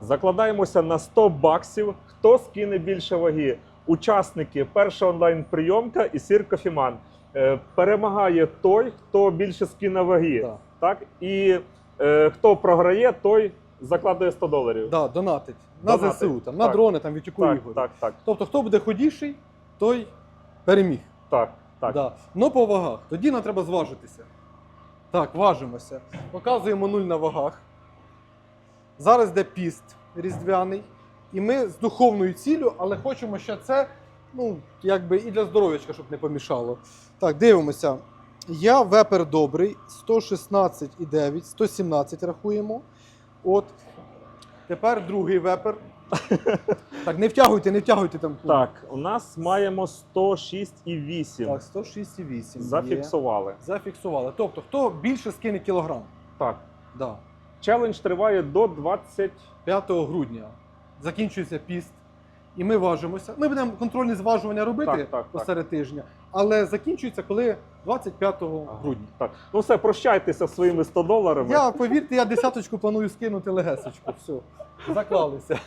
Закладаємося на 100 баксів. Хто скине більше ваги? Учасники перша онлайн прийомка і сір кофіман. Е, Перемагає той, хто більше скине ваги. Да. Так? І е, хто програє, той закладує 100 доларів. Да, донатить. На Донатить. ЗСУ, там, на Так. дрони, там, Вітюку Так, Ігорю. так, так, Тобто, хто буде ходіший, той переміг. так, так. Да. Ну по вагах. Тоді нам треба зважитися. Так, важимося. Показуємо нуль на вагах. Зараз йде піст різдвяний. І ми з духовною ціллю, але хочемо ще це, ну, якби і для здоров'ячка, щоб не помішало. Так, дивимося. Я вепер добрий, 116,9, 117 рахуємо. От. Тепер другий вепер. Так, не втягуйте, не втягуйте там. Так, у нас маємо 106,8. Так, 106,8. є. Зафіксували. Зафіксували. Тобто, хто більше скине кілограм? Так. Да. Челендж триває до 25 грудня закінчується піст, і ми важимося. Ми будемо контрольні зважування робити Так, так, посеред тижня, але закінчується коли 25 грудня. Так. Ну все, прощайтеся зі своїми 100 доларами. Я повірте, я десяточку планую скинути легесочку. Все, заклалися.